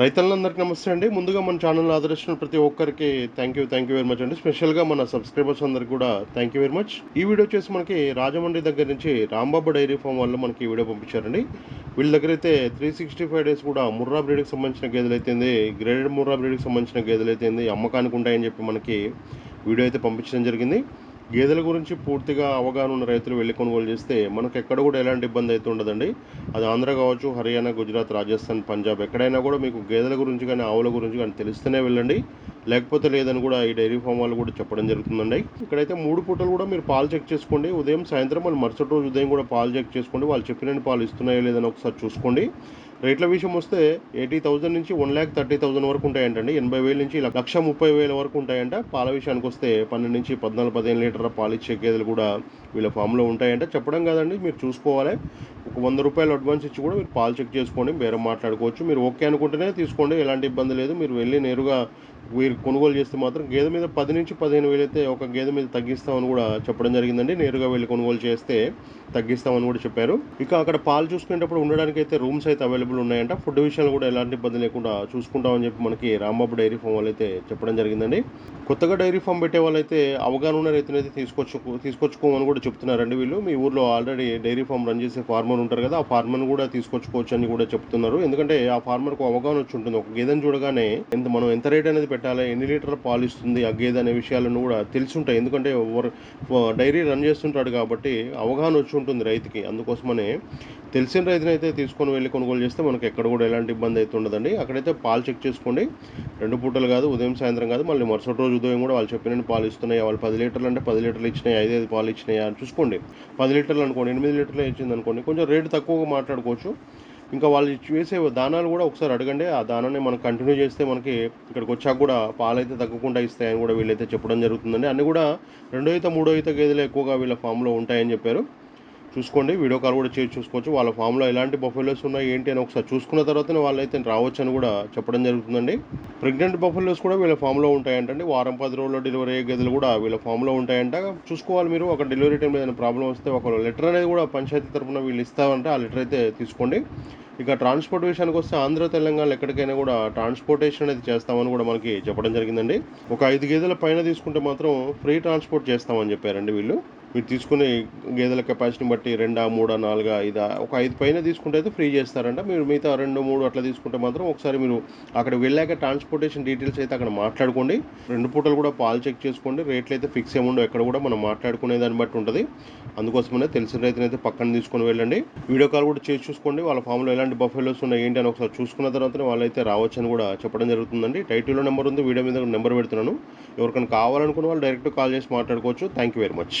రైతులందరికీ నమస్తే అండి. ముందుగా మన ఛానల్ ఆదరిస్తున్న ప్రతి ఒక్కరికి thank you thank you very much అండి. స్పెషల్గా మన సబ్స్క్రైబర్స్ అందరికి కూడా థ్యాంక్ యూ వెరీ మచ్ ఈ వీడియో వచ్చేసి మనకి రాజమండ్రి దగ్గర నుంచి రాంబాబు డైరీ ఫామ్ వాళ్ళు మనకి ఈ వీడియో పంపించారండి. వీళ్ళ దగ్గర అయితే త్రీ సిక్స్టీ ఫైవ్ డేస్ కూడా ముర్రా బ్రీడ్కి సంబంధించిన గేదెలు అయితే గ్రేడెడ్ ముర్రా బ్రీడ్కి సంబంధించిన గేదెలు అయితే అమ్మకానికి ఉంటాయని చెప్పి మనకి వీడియో అయితే పంపించడం జరిగింది. గేదెల గురించి పూర్తిగా అవగాహన ఉన్న రైతులు వెళ్ళి కొనుగోలు చేస్తే మనకు ఎక్కడ కూడా ఎలాంటి ఇబ్బంది అయితే ఉండదండి. అది ఆంధ్ర కావచ్చు హర్యానా గుజరాత్ రాజస్థాన్ పంజాబ్ ఎక్కడైనా కూడా మీకు గేదెల గురించి కానీ ఆవుల గురించి కానీ తెలిస్తేనే వెళ్ళండి. లేకపోతే లేదని కూడా ఈ డైరీ ఫామ్ వాళ్ళు కూడా చెప్పడం జరుగుతుందండి. ఇక్కడైతే మూడు పూటలు కూడా మీరు పాలు చెక్ చేసుకోండి. ఉదయం సాయంత్రం మళ్ళీ మరుసటి రోజు ఉదయం కూడా పాలు చెక్ చేసుకోండి. వాళ్ళు చెప్పిన పాలు ఇస్తున్నాయో లేదని ఒకసారి చూసుకోండి. రేట్ల విషయం వస్తే ఎయిటీ థౌసండ్ నుంచి వన్ ల్యాక్ థర్టీ థౌసండ్ వరకు ఉంటాయంటండి. ఎనభై వేల నుంచి లక్ష ముప్పై వేల వరకు ఉంటాయంట. పాల విషయానికి వస్తే పన్నెండు నుంచి పద్నాలుగు పదిహేను లీటర్ల పాలు ఇచ్చే గేదెలు కూడా వీళ్ళ ఫామ్లో ఉంటాయంట. చెప్పడం కాదండి మీరు చూసుకోవాలి. ఒక వంద రూపాయలు అడ్వాన్స్ ఇచ్చి కూడా మీరు పాలు చెక్ చేసుకోండి బేరం మాట్లాడుకోవచ్చు. మీరు ఓకే అనుకుంటేనే తీసుకోండి ఎలాంటి ఇబ్బంది లేదు. మీరు వెళ్ళి నేరుగా వీరు కొనుగోలు చేస్తే మాత్రం గేదె మీద పది నుంచి పదిహేను వేలు అయితే ఒక గేదె మీద తగ్గిస్తామని కూడా చెప్పడం జరిగిందండి. నేరుగా వెళ్ళి కొనుగోలు చేస్తే తగ్గిస్తామని కూడా చెప్పారు. ఇక అక్కడ పాలు చూసుకునేటప్పుడు ఉండడానికి అయితే రూమ్స్ అయితే అవైలబుల్ ఉన్నాయంట. ఫుడ్ విషయాలు కూడా ఎలాంటి ఇబ్బంది లేకుండా చూసుకుంటామని చెప్పి మనకి రాంబాబు డైరీ ఫామ్ వాళ్ళు అయితే చెప్పడం జరిగిందండి. కొత్తగా డైరీ ఫామ్ పెట్టే వాళ్ళైతే అవగాహన ఉన్న రైతునైతే తీసుకొచ్చు తీసుకొచ్చుకోమని కూడా చెప్తున్నారండి వీళ్ళు. మీ ఊర్లో ఆల్రెడీ డైరీ ఫామ్ రన్ చేసే ఫార్మర్ ఉంటారు కదా ఆ ఫార్మర్ కూడా తీసుకొచ్చుకోవచ్చు అని కూడా చెప్తున్నారు. ఎందుకంటే ఆ ఫార్మర్కు అవగాహన వచ్చి ఉంటుంది. ఒక గేదెని చూడగానే ఎంత మనం ఎంత రేట్ అనేది పెట్టాలి ఎన్ని లీటర్ల పాలు ఇస్తుంది ఆ గేదె అనే విషయాలను కూడా తెలిసి ఉంటాయి ఎందుకంటే డైరీ రన్ చేస్తుంటాడు కాబట్టి అవగాహన వచ్చి ఉంటుంది రైతుకి. అందుకోసమనే తెలిసిన రైతునైతే తీసుకొని వెళ్ళి కొనుగోలు చేస్తే మనకి ఎక్కడ కూడా ఎలాంటి ఇబ్బంది అయితే ఉండదండి. అక్కడైతే పాలు చెక్ చేసుకోండి. రెండు పూటలు కాదు ఉదయం సాయంత్రం కాదు మళ్ళీ మరుసటి రోజు ఉదయం కూడా వాళ్ళు చెప్పిన పాలు ఇస్తున్నాయి. వాళ్ళు పది లీటర్లు అంటే పది లీటర్లు ఇచ్చినాయి ఐదు ఐదు పాలు ఇచ్చినాయి అని చూసుకోండి. పది లీటర్లు అనుకోండి ఎనిమిది లీటర్లు ఇచ్చింది అనుకోండి కొంచెం రేటు తక్కువగా మాట్లాడుకోవచ్చు. ఇంకా వాళ్ళు ఇచ్చి వేసే దానాలు కూడా ఒకసారి అడగండి. ఆ దానాన్ని మనం కంటిన్యూ చేస్తే మనకి ఇక్కడికి వచ్చాక కూడా పాలు అయితే తగ్గకుండా ఇస్తాయని కూడా వీళ్ళైతే చెప్పడం జరుగుతుందండి. అన్నీ కూడా రెండో ఈత మూడో ఈత గేదెలు ఎక్కువగా వీళ్ళ ఫామ్లో ఉంటాయని చెప్పారు. చూసుకోండి. వీడియో కాల్ కూడా చేసి చూసుకోవచ్చు. వాళ్ళ ఫామ్లో ఎలాంటి బఫెలోస్ ఉన్నాయి ఏంటి అని ఒకసారి చూసుకున్న తర్వాతనే వాళ్ళైతే రావచ్చు అని కూడా చెప్పడం జరుగుతుందండి. ప్రెగ్నెంట్ బఫెలోస్ కూడా వీళ్ళ ఫామ్లో ఉంటాయంటండి. వారం పది రోజుల్లో డెలివరీ అయ్యే గదులు కూడా వీళ్ళ ఫామ్లో ఉంటాయంట. చూసుకోవాలి మీరు. ఒక డెలివరీ టైంలో ఏదైనా ప్రాబ్లం వస్తే ఒక లెటర్ అనేది కూడా పంచాయతీ తరఫున వీళ్ళు ఇస్తామంటే ఆ లెటర్ అయితే తీసుకోండి. ఇక ట్రాన్స్పోర్ట్ విషయానికి వస్తే ఆంధ్ర తెలంగాణ ఎక్కడికైనా కూడా ట్రాన్స్పోర్టేషన్ అనేది చేస్తామని కూడా మనకి చెప్పడం జరిగిందండి. ఒక ఐదు గేదెల పైన తీసుకుంటే మాత్రం ఫ్రీ ట్రాన్స్పోర్ట్ చేస్తామని చెప్పారండి వీళ్ళు. మీరు తీసుకునే గేదెల కెపాసిటీని బట్టి రెండా మూడా నాలుగా ఐదా ఒక ఐదు పైన తీసుకుంటే అయితే ఫ్రీ చేస్తారంట. మీరు మిగతా రెండు మూడు అట్లా తీసుకుంటే మాత్రం ఒకసారి మీరు అక్కడ వెళ్ళాక ట్రాన్స్పోర్టేషన్ డీటెయిల్స్ అయితే అక్కడ మాట్లాడుకోండి. రెండు పూటలు కూడా పాలు చెక్ చేసుకోండి. రేట్లు అయితే ఫిక్స్ ఏముండవు ఎక్కడ కూడా మనం మాట్లాడుకునే దాన్ని బట్టి ఉంటుంది. అందుకోసమనే తెలిసిన రైతునైతే పక్కన తీసుకొని వెళ్ళండి. వీడియో కాల్ కూడా చేసి చూసుకోండి. వాళ్ళ ఫామ్లో ఎలాంటి బఫెలోస్ ఉన్నాయి ఏంటి అని ఒకసారి చూసుకున్న తర్వాతనే వాళ్ళైతే రావచ్చని కూడా చెప్పడం జరుగుతుందండి. టైటిల్లో నెంబర్ ఉంది. వీడియో మీద నెంబర్ పెడుతున్నాను. ఎవరికైనా కావాలనుకున్న వాళ్ళు డైరెక్ట్ కాల్ చేసి మాట్లాడుకోవచ్చు. Thank you very much